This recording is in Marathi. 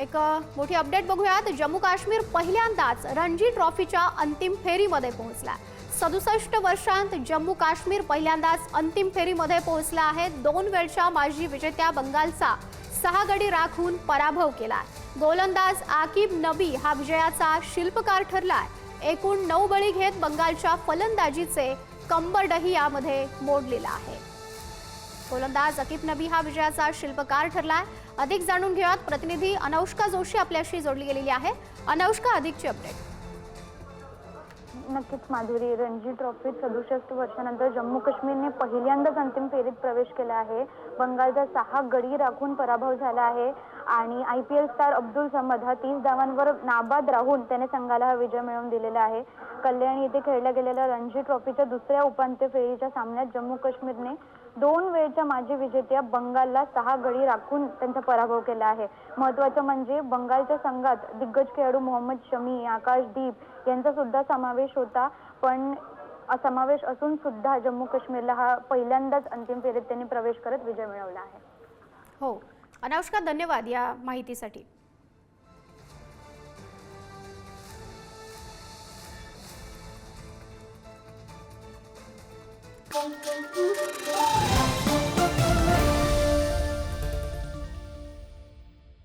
एक मोठी अपडेट बघूयात. जम्मू काश्मीर पहिल्यांदाच रणजी ट्रॉफीच्या अंतिम फेरीमध्ये पोहोचला सदुसष्ट वर्षांत जम्मू काश्मीर पहिल्यांदाच अंतिम फेरीमध्ये पोहोचला आहे. दोन वेळच्या माजी विजेत्या बंगालचा सहा गडी राखून पराभव केला गोलंदाज आकिब नबी हा विजयाचा शिल्पकार ठरलाय. एकूण नऊ बळी घेत बंगालच्या फलंदाजीचे कंबरडही यामध्ये मोडलेला आहे. गोलंदाज अकिब नबी हा विजयाचा शिल्पकार ठरलाय. अधिक जाणून घेऊयात. प्रतिनिधी अनौष्का जोशी आपल्याशी जोडली गेलेली आहे. अनौष्का अधिकची अपडेट नक्कीच माधुरी. रणजी ट्रॉफीत सदुसष्ट वर्षानंतर जम्मू काश्मीरने पहिल्यांदाच अंतिम फेरीत प्रवेश केला आहे. बंगालचा सहा गडी राखून पराभव झाला आहे. आणि I P L star Abdul Samad हा तीस धावांवर नाबाद राहून त्याने संघाला हा विजय मिळवून दिलेला आहे. कल्याणी येथे खेळल्या गेलेल्या रणजी ट्रॉफीच्या दुसऱ्या उपांत्य फेरीच्या सामन्यात जम्मू काश्मीरने दोन वेळच्या माजी विजेत्या बंगालला सहा गडी राखून त्यांचा पराभव केला आहे. महत्वाचं म्हणजे बंगालच्या संघात दिग्गज खेळाडू मोहम्मद शमी आकाशदीप यांचा सुद्धा समावेश होता. पण समावेश असून सुद्धा जम्मू काश्मीरला हा पहिल्यांदाच अंतिम फेरीत त्यांनी प्रवेश करत विजय मिळवला आहे. हो. अनौष्का धन्यवाद या माहितीसाठी